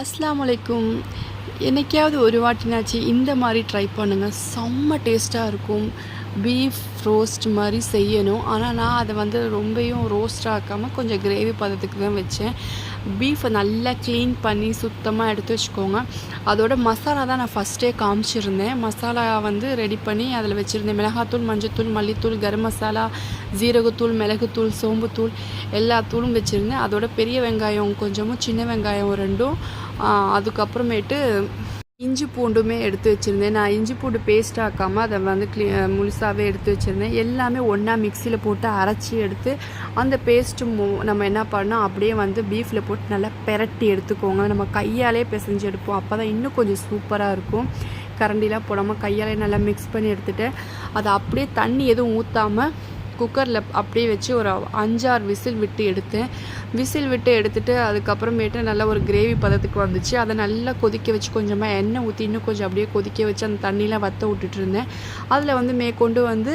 அஸ்லாம் வலைக்கும் என்னைக்காவது ஒரு வாட்டினாச்சு இந்த மாதிரி ட்ரை பண்ணுங்கள் செம்ம டேஸ்ட்டாக இருக்கும். பீஃப் ரோஸ்ட் மாதிரி செய்யணும். ஆனால் நான் அதை வந்து ரொம்பையும் ரோஸ்ட் ஆக்காமல் கொஞ்சம் கிரேவி பதத்துக்கு தான் வச்சேன். பீஃபை நல்லா க்ளீன் பண்ணி சுத்தமாக எடுத்து வச்சுக்கோங்க. அதோட மசாலா தான் நான் ஃபஸ்ட்டே காமிச்சிருந்தேன். மசாலா வந்து ரெடி பண்ணி அதில் வச்சுருந்தேன். மிளகாத்தூள் மஞ்சத்தூள் மல்லித்தூள் கரம் மசாலா ஜீரகத்தூள் மிளகுத்தூள் சோம்புத்தூள் எல்லா தூளும் வச்சுருந்தேன். அதோட பெரிய வெங்காயம் கொஞ்சமும் சின்ன வெங்காயம் ரெண்டும் அதுக்கப்புறமேட்டு இஞ்சி பூண்டுமே எடுத்து வச்சுருந்தேன். நான் இஞ்சி பூண்டு பேஸ்ட் ஆக்காமல் அதை வந்து க்ளீ முழுசாகவே எடுத்து வச்சுருந்தேன். எல்லாமே ஒன்றா மிக்சியில் போட்டு அரைச்சி எடுத்து அந்த பேஸ்ட்டு மு நம்ம என்ன பண்ணோம்? அப்படியே வந்து பீஃபில் போட்டு நல்லா பெரட்டி எடுத்துக்கோங்க. நம்ம கையாலே பிசைஞ்சு எடுப்போம். அப்போ தான் இன்னும் கொஞ்சம் சூப்பராக இருக்கும். கரண்டிலாம் போடாமல் கையாலே நல்லா மிக்ஸ் பண்ணி எடுத்துட்டு அதை அப்படியே தண்ணி எதுவும் ஊற்றாமல் குக்கரில் அப்படியே வச்சு ஒரு அஞ்சாறு விசில் விட்டு எடுத்தேன். விசில் விட்டு எடுத்துட்டு அதுக்கப்புறமேட்டு நல்லா ஒரு கிரேவி பதத்துக்கு வந்துச்சு. அதை நல்லா கொதிக்க வச்சு கொஞ்சமாக எண்ணெய் ஊற்றி இன்னும் கொஞ்சம் அப்படியே கொதிக்க வச்சு அந்த தண்ணியெலாம் வற்ற விட்டுட்டு இருந்தேன். அதில் வந்து மேற்கொண்டு வந்து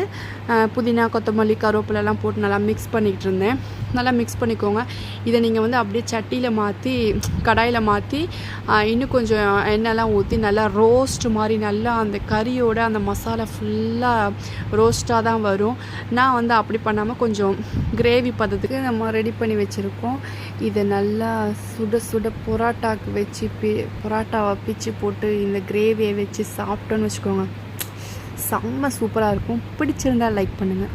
புதினா கொத்தமல்லி கருவேப்பிலெல்லாம் போட்டு நல்லா மிக்ஸ் பண்ணிக்கிட்டு இருந்தேன். நல்லா மிக்ஸ் பண்ணிக்கோங்க. இதை நீங்கள் வந்து அப்படியே சட்டியில் மாற்றி கடாயில் மாற்றி இன்னும் கொஞ்சம் எண்ணெய்லாம் ஊற்றி நல்லா ரோஸ்ட் மாதிரி நல்லா அந்த கறியோட அந்த மசாலா ஃபுல்லாக ரோஸ்ட்டாக தான் வரும். நான் வந்து அப்படி பண்ணாமல் கொஞ்சம் கிரேவி பதத்துக்கு நம்ம ரெடி பண்ணி வச்சுருக்கோம். இதை நல்லா சுட சுட பொராட்டாக்கு வச்சு பி பொராட்டாவை பிச்சு போட்டு இந்த கிரேவியை வச்சு சாப்பிட்டோன்னு வச்சுக்கோங்க. செம்ம சூப்பராக இருக்கும். பிடிச்சிருந்தா லைக் பண்ணுங்கள்